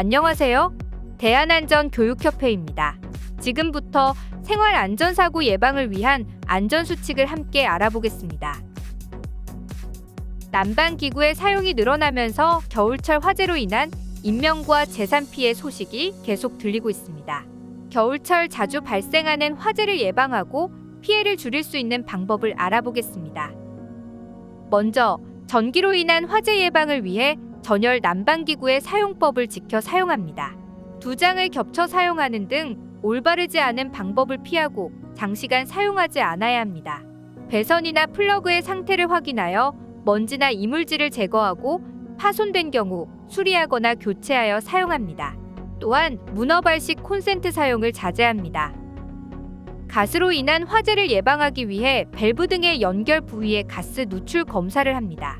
안녕하세요. 대한안전교육협회입니다. 지금부터 생활 안전사고 예방을 위한 안전수칙을 함께 알아보겠습니다. 난방기구의 사용이 늘어나면서 겨울철 화재로 인한 인명과 재산 피해 소식이 계속 들리고 있습니다. 겨울철 자주 발생하는 화재를 예방하고 피해를 줄일 수 있는 방법을 알아보겠습니다. 먼저 전기로 인한 화재 예방을 위해 전열 난방기구의 사용법을 지켜 사용합니다. 두 장을 겹쳐 사용하는 등 올바르지 않은 방법을 피하고 장시간 사용하지 않아야 합니다. 배선이나 플러그의 상태를 확인하여 먼지나 이물질을 제거하고 파손된 경우 수리하거나 교체하여 사용합니다. 또한 문어발식 콘센트 사용을 자제합니다. 가스로 인한 화재를 예방하기 위해 밸브 등의 연결 부위에 가스 누출 검사를 합니다.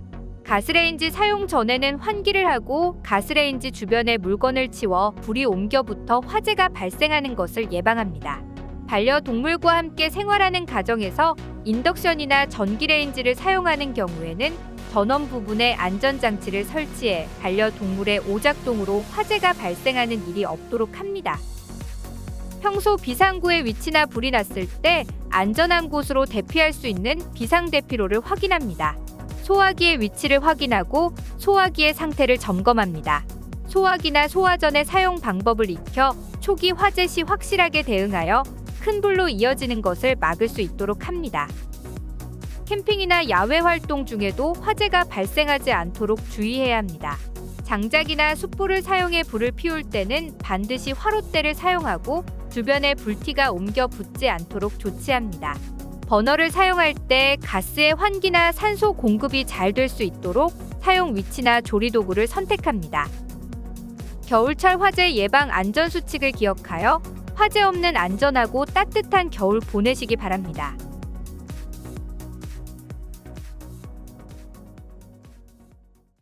가스레인지 사용 전에는 환기를 하고 가스레인지 주변에 물건을 치워 불이 옮겨 붙어 화재가 발생하는 것을 예방합니다. 반려동물과 함께 생활하는 가정에서 인덕션이나 전기레인지를 사용하는 경우에는 전원 부분에 안전장치를 설치해 반려동물의 오작동으로 화재가 발생하는 일이 없도록 합니다. 평소 비상구의 위치나 불이 났을 때 안전한 곳으로 대피할 수 있는 비상대피로를 확인합니다. 소화기의 위치를 확인하고 소화기의 상태를 점검합니다. 소화기나 소화전의 사용 방법을 익혀 초기 화재 시 확실하게 대응하여 큰 불로 이어지는 것을 막을 수 있도록 합니다. 캠핑이나 야외 활동 중에도 화재가 발생하지 않도록 주의해야 합니다. 장작이나 숯불을 사용해 불을 피울 때는 반드시 화롯대를 사용하고 주변에 불티가 옮겨 붙지 않도록 조치합니다. 버너를 사용할 때 가스의 환기나 산소 공급이 잘 될 수 있도록 사용 위치나 조리 도구를 선택합니다. 겨울철 화재 예방 안전 수칙을 기억하여 화재 없는 안전하고 따뜻한 겨울 보내시기 바랍니다.